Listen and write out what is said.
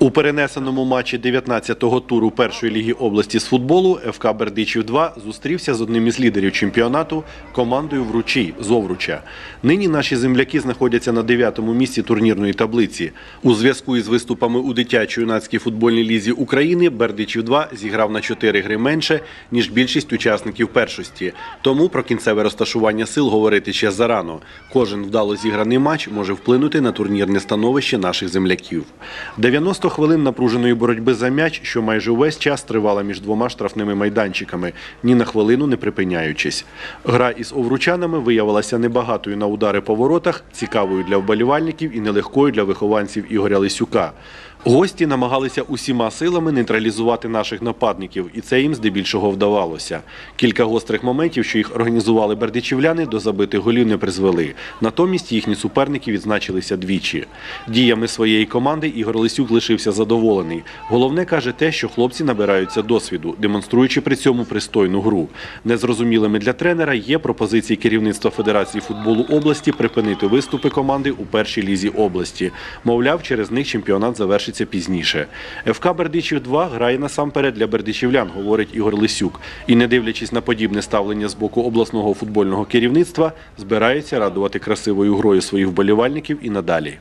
У перенесеному матчі 19-го туру першої ліги області з футболу ФК Бердичів 2 зустрівся з одним із лідерів чемпіонату командою Вручі з Овруча. Нині наші земляки знаходяться на 9-му місці турнірної таблиці. У зв'язку із виступами у дитячо-юнацькій футбольній лізі України Бердичів 2 зіграв на 4 гри менше, ніж більшість учасників першості. Тому про кінцеве розташування сил говорити ще зарано. Кожен вдало зіграний матч може вплинути на турнірне становище наших земляків. 90 хвилин напруженої боротьби за м'яч, що майже увесь час тривала між двома штрафними майданчиками, ні на хвилину не припиняючись. Гра із овручанами виявилася небагатою на удари по воротах, цікавою для вболівальників і нелегкою для вихованців Ігоря Лисюка. Гості намагалися усіма силами нейтралізувати наших нападників, і це їм здебільшого вдавалося. Кілька гострих моментів, що їх організували бердичівляни, до забитих голів не призвели. Натомість їхні суперники відзначилися двічі. Діями своєї команди Ігор Лисюк лишився задоволений. Головне каже те, що хлопці набираються досвіду, демонструючи при цьому пристойну гру. Незрозумілими для тренера є пропозиції керівництва Федерації футболу області припинити виступи команди у першій лізі області. Мовляв, через них чемпіонат завершиться пізніше. ФК Бердичів 2 грає насамперед для бердичівлян, говорить Ігор Лисюк. І не дивлячись на подібне ставлення з боку обласного футбольного керівництва, збирається радувати красивою грою своїх вболівальників і надалі.